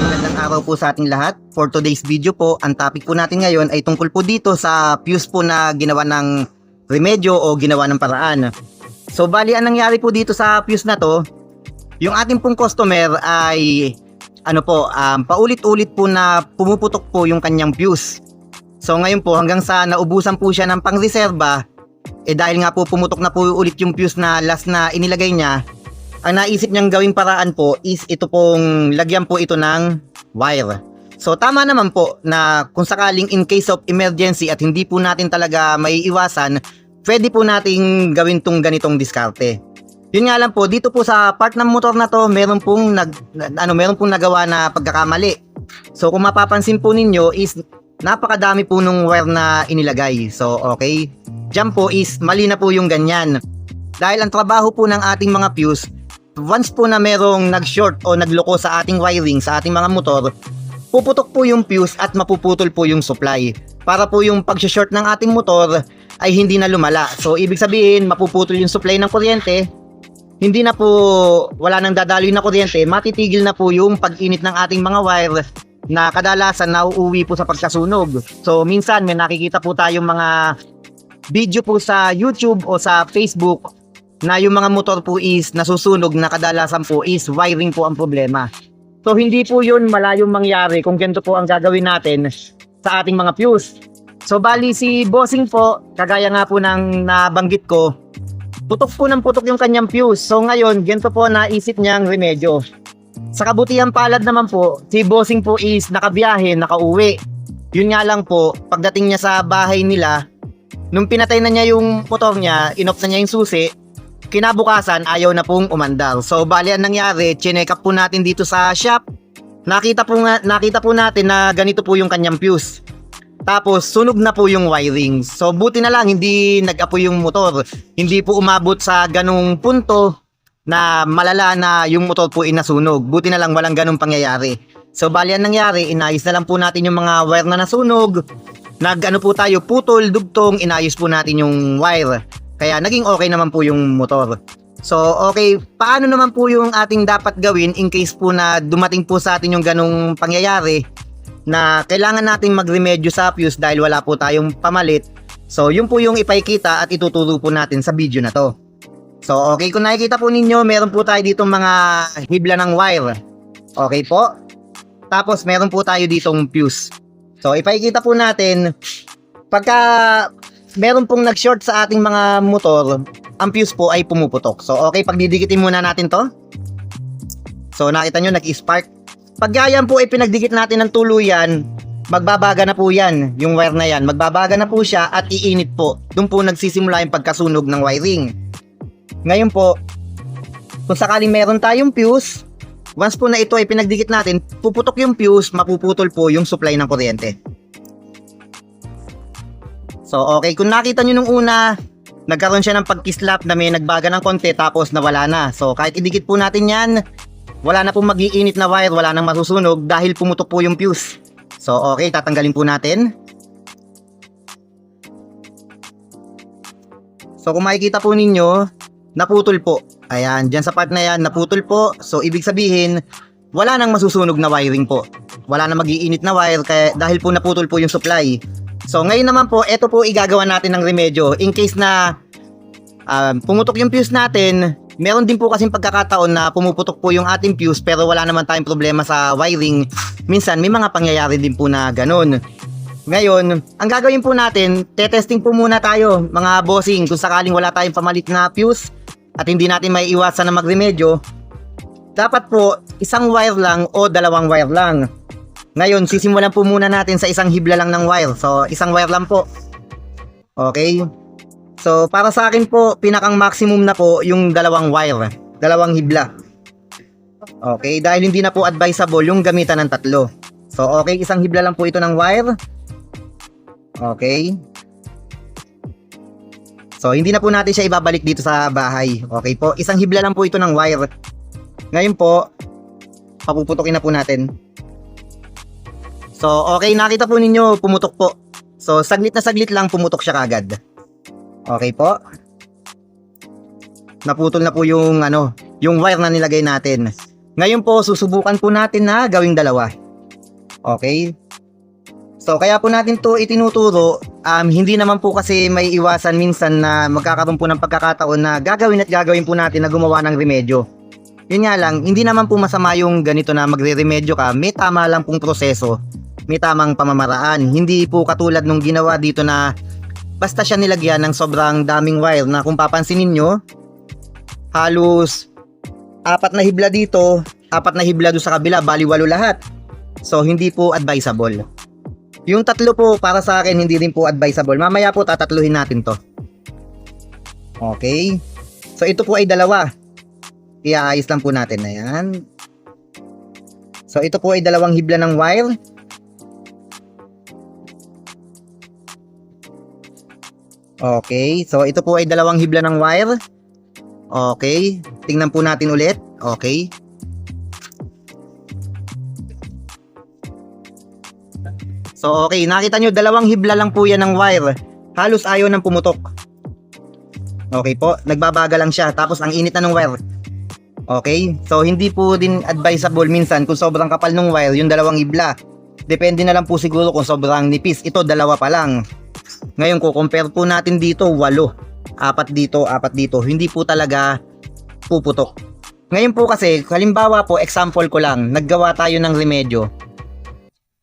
Magandang araw po sa ating lahat. For today's video po, ang topic po natin ngayon ay tungkol po dito sa fuse po na ginawa ng remedyo o ginawa ng paraan. So bali ang nangyari po dito sa fuse na to, yung ating pong customer ay ano po, um, paulit-ulit po na pumuputok po yung kanyang fuse. So ngayon po hanggang sa naubusan po siya ng pangreserba, eh dahil nga po pumutok na po ulit yung fuse na last na inilagay niya, ang naisip niyang gawing paraan po is ito pong lagyan po ito ng wire. So tama naman po na kung sakaling in case of emergency at hindi po natin talaga may iwasan, pwede po nating gawin tong ganitong diskarte. Yun nga lang po, dito po sa part ng motor na to, meron pong nag ano, meron pong nagawa na pagkakamali. So kung mapapansin po ninyo is napakadami po nung wire na inilagay. So okay, Diyan po is mali na po yung ganyan. Dahil ang trabaho po ng ating mga fuse, once po na merong nag-short o nagloko sa ating wiring sa ating mga motor, puputok po yung fuse at mapuputol po yung supply. Para po yung pag-short ng ating motor ay hindi na lumala. So ibig sabihin, mapuputol yung supply ng kuryente, hindi na po wala nang dadaloy na kuryente, matitigil na po yung pag-init ng ating mga wire na kadalasan nauuwi po sa pagkasunog. So minsan may nakikita po tayong mga video po sa YouTube o sa Facebook na yung mga motor po is nasusunog na kadalasan po is wiring po ang problema. So hindi po yun malayong mangyari kung ganito po ang gagawin natin sa ating mga fuse. So bali si Bossing po, kagaya nga po ng nabanggit ko, putok po ng putok yung kanyang fuse. So ngayon, ganito po naisip niyang remedyo. Sa kabutihan palad naman po, si Bossing po is nakabiyahe, nakauwi. Yun nga lang po, pagdating niya sa bahay nila, nung pinatay na niya yung motor niya, inop na niya yung susi, kinabukasan ayaw na pong umandar. So bali ang nangyari, chinek up po natin dito sa shop. Nakita po nga, nakita po natin na ganito po yung kanyang fuse. Tapos sunog na po yung wiring. So buti na lang hindi nag-apoy yung motor. Hindi po umabot sa ganung punto na malala na yung motor po inasunog. Buti na lang walang ganung pangyayari. So bali ang nangyari, inayos na lang po natin yung mga wire na nasunog. Nag-ano po tayo, putol, dugtong, inayos po natin yung wire. Kaya naging okay naman po yung motor. So, okay, paano naman po yung ating dapat gawin in case po na dumating po sa atin yung ganong pangyayari na kailangan nating magremedyo sa fuse dahil wala po tayong pamalit. So, yun po yung ipakikita at ituturo po natin sa video na to. So, okay, kung nakikita po ninyo, meron po tayo dito mga hibla ng wire. Okay po? Tapos, meron po tayo ditong fuse. So, ipakikita po natin, pagka meron pong nag-short sa ating mga motor, ang fuse po ay pumuputok. So, okay, pagdidikitin muna natin to. So, nakita nyo, nag-spark. Pag yan po ay pinagdikit natin ng tuluyan, magbabaga na po yan, yung wire na yan. Magbabaga na po siya at iinit po. Doon po nagsisimula yung pagkasunog ng wiring. Ngayon po, kung sakaling meron tayong fuse, once po na ito ay pinagdikit natin, puputok yung fuse, mapuputol po yung supply ng kuryente. So, okay. Kung nakita nyo nung una, nagkaroon siya ng pagkislap na may nagbaga ng konti tapos nawala na. So, kahit idikit po natin yan, wala na pong magiinit na wire, wala nang masusunog dahil pumutok po yung fuse. So, okay. Tatanggalin po natin. So, kung makikita po ninyo, naputol po. Ayan, dyan sa part na yan, naputol po. So, ibig sabihin, wala nang masusunog na wiring po. Wala nang magiinit na wire kaya dahil po naputol po yung supply. So ngayon naman po, ito po igagawa natin ng remedyo in case na um, pumutok yung fuse natin. Meron din po kasing pagkakataon na pumuputok po yung ating fuse pero wala naman tayong problema sa wiring. Minsan may mga pangyayari din po na ganun. Ngayon, ang gagawin po natin, tetesting po muna tayo mga bossing kung sakaling wala tayong pamalit na fuse at hindi natin may iwasan na magremedyo. Dapat po isang wire lang o dalawang wire lang. Ngayon, sisimulan po muna natin sa isang hibla lang ng wire. So, isang wire lang po. Okay? So, para sa akin po, pinakang maximum na po yung dalawang wire. Dalawang hibla. Okay? Dahil hindi na po advisable yung gamitan ng tatlo. So, okay, isang hibla lang po ito ng wire. Okay? So, hindi na po natin siya ibabalik dito sa bahay. Okay po? Isang hibla lang po ito ng wire. Ngayon po, papuputokin na po natin. So, okay, nakita po ninyo, pumutok po. So, saglit na saglit lang, pumutok siya kagad. Okay po. Naputol na po yung, ano, yung wire na nilagay natin. Ngayon po, susubukan po natin na gawing dalawa. Okay? So, kaya po natin to itinuturo, um, hindi naman po kasi may iwasan minsan na magkakaroon po ng pagkakataon na gagawin at gagawin po natin na gumawa ng remedyo. Yun nga lang, hindi naman po masama yung ganito na magre-remedyo ka, may tama lang pong proseso, may tamang pamamaraan. Hindi po katulad nung ginawa dito na basta siya nilagyan ng sobrang daming wire na kung papansinin nyo, halos apat na hibla dito, apat na hibla doon sa kabila, baliwalo lahat. So, hindi po advisable. Yung tatlo po, para sa akin, hindi rin po advisable. Mamaya po, tatatluhin natin to. Okay. So, ito po ay dalawa. Iaayos lang po natin na yan. So, ito po ay dalawang hibla ng wire. Okay. So, ito po ay dalawang hibla ng wire. Okay. Tingnan po natin ulit. Okay. So, okay. Nakita nyo, dalawang hibla lang po yan ng wire. Halos ayaw ng pumutok. Okay po. Nagbabaga lang siya. Tapos, ang init na ng wire. Okay? So, hindi po din advisable minsan kung sobrang kapal ng wire, yung dalawang hibla. Depende na lang po siguro kung sobrang nipis. Ito, dalawa pa lang. Ngayon, kung compare po natin dito, walo. Apat dito, apat dito. Hindi po talaga puputok. Ngayon po kasi, halimbawa po, example ko lang, naggawa tayo ng remedyo.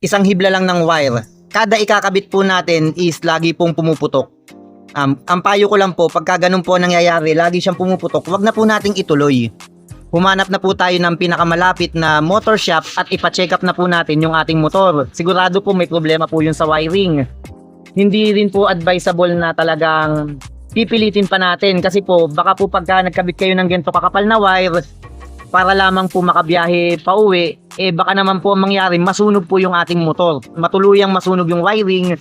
Isang hibla lang ng wire. Kada ikakabit po natin is lagi pong pumuputok. Um, ang payo ko lang po, pagka ganun po nangyayari, lagi siyang pumuputok, wag na po nating ituloy. Humanap na po tayo ng pinakamalapit na motor shop at ipa-check up na po natin yung ating motor. Sigurado po may problema po yun sa wiring. Hindi rin po advisable na talagang pipilitin pa natin kasi po baka po pagka nagkabit kayo ng ganito kakapal na wire para lamang po makabiyahe pa uwi, eh baka naman po ang mangyari, masunog po yung ating motor. Matuluyang masunog yung wiring.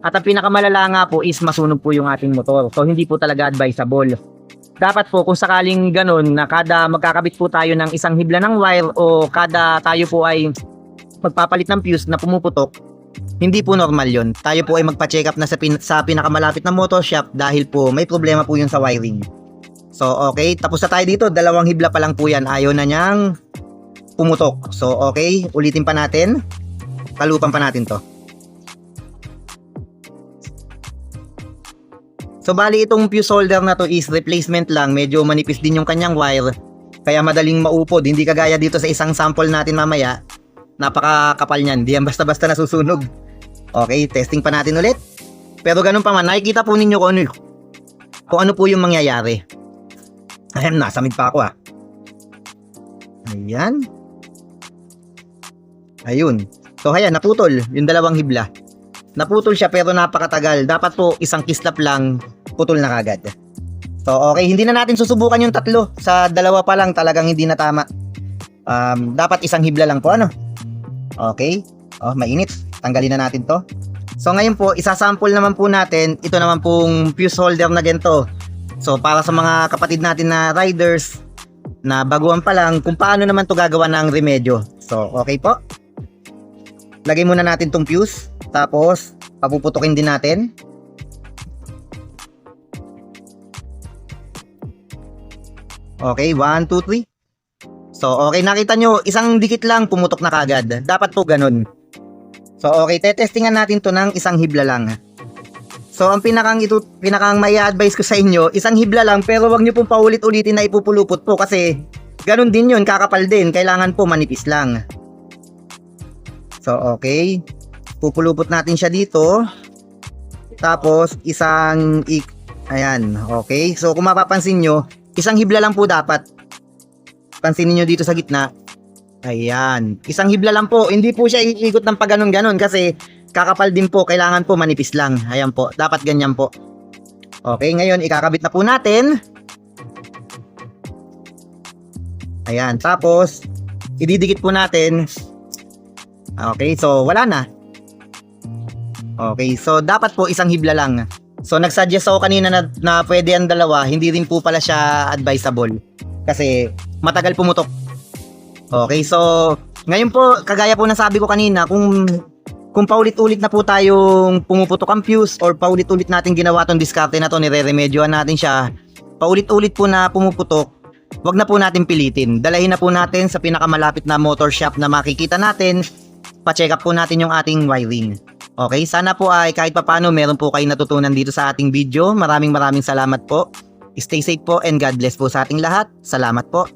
At ang pinakamalala nga po is masunog po yung ating motor. So hindi po talaga advisable. Dapat po kung sakaling ganun na kada magkakabit po tayo ng isang hibla ng wire o kada tayo po ay magpapalit ng fuse na pumuputok, hindi po normal yon. Tayo po ay magpa-check up na sa, pin- sa pinakamalapit na motor shop dahil po may problema po yun sa wiring. So, okay. Tapos na tayo dito. Dalawang hibla pa lang po yan. Ayaw na niyang pumutok. So, okay. Ulitin pa natin. Kalupan pa natin to. So, bali itong fuse holder na to is replacement lang. Medyo manipis din yung kanyang wire. Kaya madaling maupod. Hindi kagaya dito sa isang sample natin mamaya. Napakakapal niyan. Di yan basta-basta nasusunog. Okay, testing pa natin ulit. Pero ganun pa man, nakikita po ninyo kung ano, kung ano po yung mangyayari. Ayan, nasa mid pa ako ah. Ayan. Ayun. So ayan, naputol yung dalawang hibla. Naputol siya pero napakatagal. Dapat po isang kislap lang, putol na kagad. So okay, hindi na natin susubukan yung tatlo. Sa dalawa pa lang talagang hindi na tama. Um, dapat isang hibla lang po ano. Okay. Oh, mainit. Tanggalin na natin to. So ngayon po, isasample naman po natin. Ito naman pong fuse holder na ganito. So para sa mga kapatid natin na riders na baguhan pa lang kung paano naman to gagawa ng remedyo. So okay po. Lagay muna natin tong fuse. Tapos papuputukin din natin. Okay, 1, 2, 3. So, okay, nakita nyo, isang dikit lang, pumutok na kagad. Dapat po ganun. So, okay, tetestingan natin to ng isang hibla lang. So, ang pinakang, ito, pinakang may advice ko sa inyo, isang hibla lang, pero wag nyo pong paulit-ulitin na ipupulupot po kasi ganun din yun, kakapal din. Kailangan po manipis lang. So, okay. Pupulupot natin siya dito. Tapos, isang, ayan, okay. So, kung mapapansin nyo, isang hibla lang po dapat. Pansinin nyo dito sa gitna. Ayan. Isang hibla lang po. Hindi po siya iikot ng paganon-ganon kasi kakapal din po. Kailangan po manipis lang. Ayan po. Dapat ganyan po. Okay, ngayon ikakabit na po natin. Ayan. Tapos, ididikit po natin. Okay, so wala na. Okay, so dapat po isang hibla lang. So nagsuggest ako kanina na, na pwede ang dalawa, hindi rin po pala siya advisable. Kasi matagal pumutok. Okay, so ngayon po, kagaya po ng sabi ko kanina, kung kung paulit-ulit na po tayong pumuputok ang fuse or paulit-ulit natin ginawa tong diskarte na to, nire-remedyoan natin siya, paulit-ulit po na pumuputok, wag na po natin pilitin. Dalahin na po natin sa pinakamalapit na motor shop na makikita natin. Pa-check up po natin yung ating wiring. Okay, sana po ay kahit papano meron po kayo natutunan dito sa ating video. Maraming maraming salamat po. Stay safe po and God bless po sa ating lahat. Salamat po.